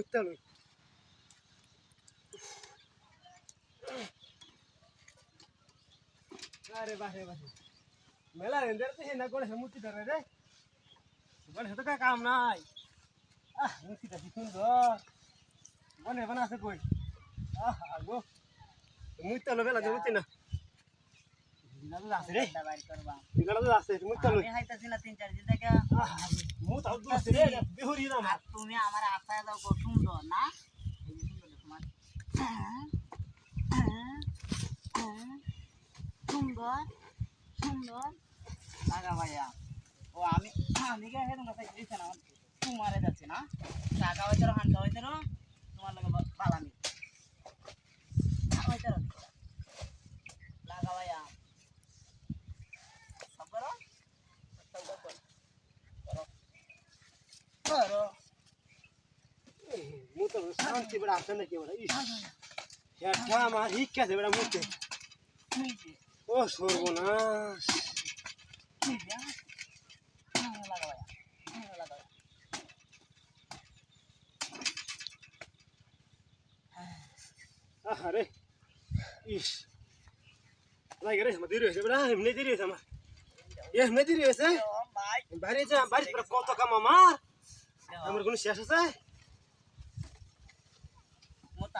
মুতালো আরে বাহে বাহে। মেলা রেন্দার তো হেনা করে মুতি ধরে রে। গণেশ তো কাম নাই। আহ মুতিটা কি সুন্দর। গণেশ বানা আছে কই। আহ আগো বেলা মুতি না তুমি আমার আশায় দাও সুন্দর না? এই সুন্দর সুন্দর। সুন্দর ভাইয়া ও আমি আমি কে হেদন কথা দিছে না তোমারে যাচ্ছে না টাকা হইতে হান্তা হইতে তোমার লগে পালামি হইতে লাগা ভাইয়া সব করো সব করো করো করো মুতালো শান্তি বড় আছে নাকি বড়? ইস হেঠা আমার হিক্কা আছে বড় মুতে ও সর্বনাশ। আরে ইস। লাগে রে আমার দেরি হয়েছে বড় এমনি দেরি হয়েছে আমার। এমনি দেরি হয়েছে? বাড়ি যা বাড়ি কত কাম আমার? আমার কোনো শেষ আছে মো তার লয়ে যাই আর আর কিচ্ছু না ও কই দিলে আরে কেন ঘর বাড়ি পেড়ে গেছলাম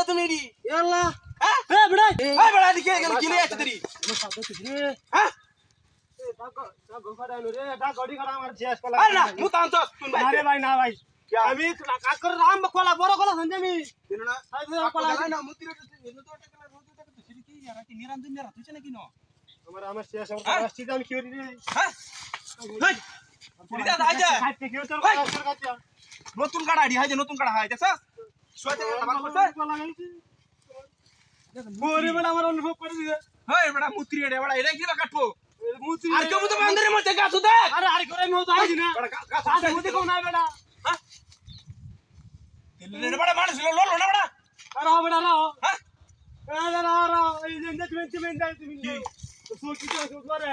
তুমি হ্যাঁ হ্যাঁ আমি কাজ করে রাম কলা বড় কলা সঞ্জয় আমি নিরঞ্জন মেরা নাকি ন আমার আমার শেষ আমার হ্যাঁ? আমি কি হ্যাঁ কি নতুন কাড়া আইডি হাই যে নতুন কাড়া হাই দেখছ বড় বড় বড় কি বড় বড় মানুষ লল না বড় আরে হবে রাও হ্যাঁ? রাও রাও এই যে তুমি তুমি তুমি তুমি তো তো করে।